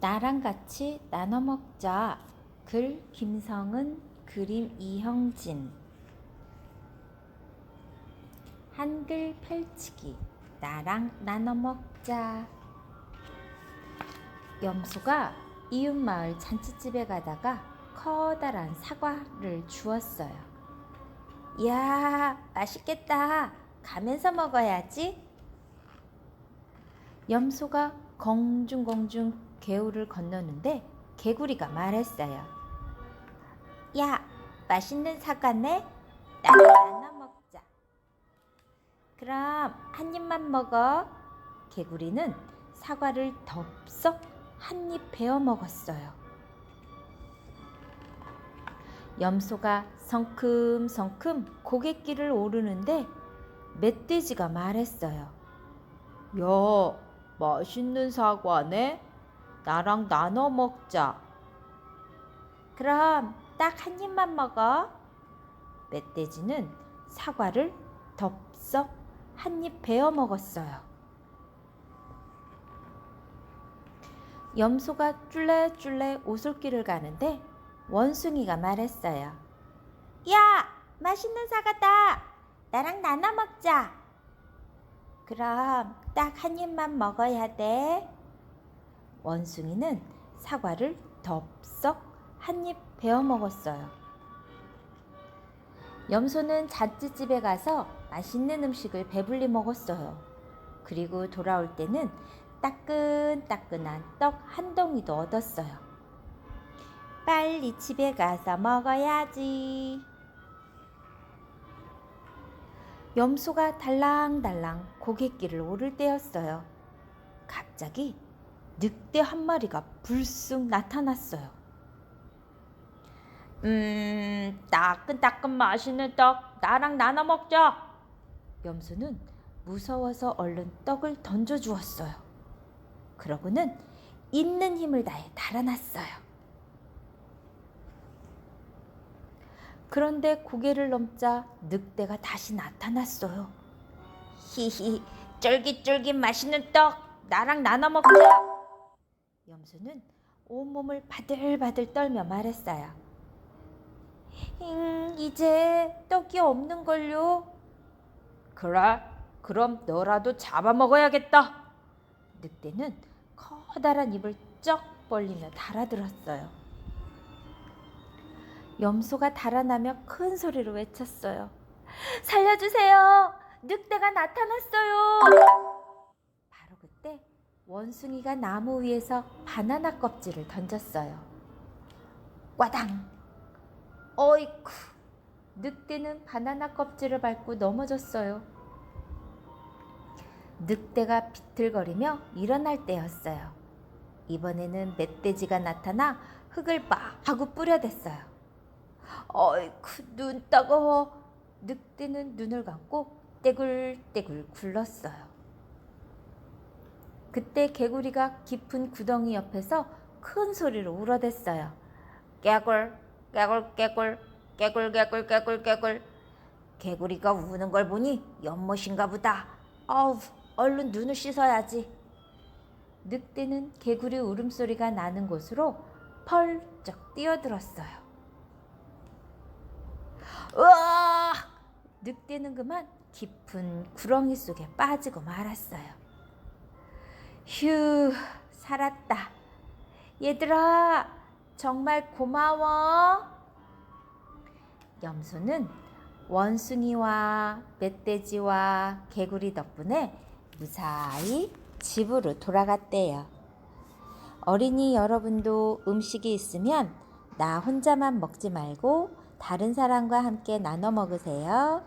나랑 같이 나눠 먹자. 글 김성은, 그림 이형진. 한글 펼치기. 나랑 나눠 먹자. 염소가 이웃 마을 잔치집에 가다가 커다란 사과를 주었어요. 이야, 맛있겠다. 가면서 먹어야지. 염소가 공중공중 개울을 건너는데 개구리가 말했어요. 야, 맛있는 사과네? 나랑 나눠 먹자. 그럼 한 입만 먹어. 개구리는 사과를 덥석 한 입 베어 먹었어요. 염소가 성큼성큼 고갯길을 오르는데 멧돼지가 말했어요. 야, 맛있는 사과네? 나랑 나눠 먹자. 그럼 딱 한 입만 먹어. 멧돼지는 사과를 덥석 한 입 베어 먹었어요. 염소가 쫄래쫄래 오솔길을 가는데 원숭이가 말했어요. 야, 맛있는 사과다. 나랑 나눠 먹자. 그럼 딱 한 입만 먹어야 돼. 원숭이는 사과를 덥석 한 입 베어 먹었어요. 염소는 잔치집에 가서 맛있는 음식을 배불리 먹었어요. 그리고 돌아올 때는 따끈따끈한 떡 한 덩이도 얻었어요. 빨리 집에 가서 먹어야지. 염소가 달랑달랑 고갯길을 오를 때였어요. 갑자기 늑대 한 마리가 불쑥 나타났어요. 음, 따끈따끈 맛있는 떡 나랑 나눠 먹자. 염소는 무서워서 얼른 떡을 던져 주었어요. 그러고는 있는 힘을 다해 달아났어요. 그런데 고개를 넘자 늑대가 다시 나타났어요. 히히, 쫄깃쫄깃 맛있는 떡 나랑 나눠 먹자. 염소는 온몸을 바들바들 떨며 말했어요. 음, 이제 떡이 없는걸요. 그래, 그럼 너라도 잡아먹어야겠다. 늑대는 커다란 입을 쩍 벌리며 달아들었어요. 염소가 달아나며 큰 소리로 외쳤어요. 살려주세요! 늑대가 나타났어요! 원숭이가 나무 위에서 바나나 껍질을 던졌어요. 꽈당! 어이쿠! 늑대는 바나나 껍질을 밟고 넘어졌어요. 늑대가 비틀거리며 일어날 때였어요. 이번에는 멧돼지가 나타나 흙을 막 하고 뿌려댔어요. 어이쿠, 눈 따가워. 늑대는 눈을 감고 떼굴떼굴 굴렀어요. 그때 개구리가 깊은 구덩이 옆에서 큰 소리로 울어댔어요. 깨굴, 깨굴, 깨굴, 깨굴, 깨굴, 깨굴, 깨굴. 개구리가 우는 걸 보니 연못인가 보다. 아우, 얼른 눈을 씻어야지. 늑대는 개구리 울음소리가 나는 곳으로 펄쩍 뛰어들었어요. 으아! 늑대는 그만 깊은 구렁이 속에 빠지고 말았어요. 휴, 살았다. 얘들아, 정말 고마워. 염소는 원숭이와 멧돼지와 개구리 덕분에 무사히 집으로 돌아갔대요. 어린이 여러분도 음식이 있으면 나 혼자만 먹지 말고 다른 사람과 함께 나눠 먹으세요.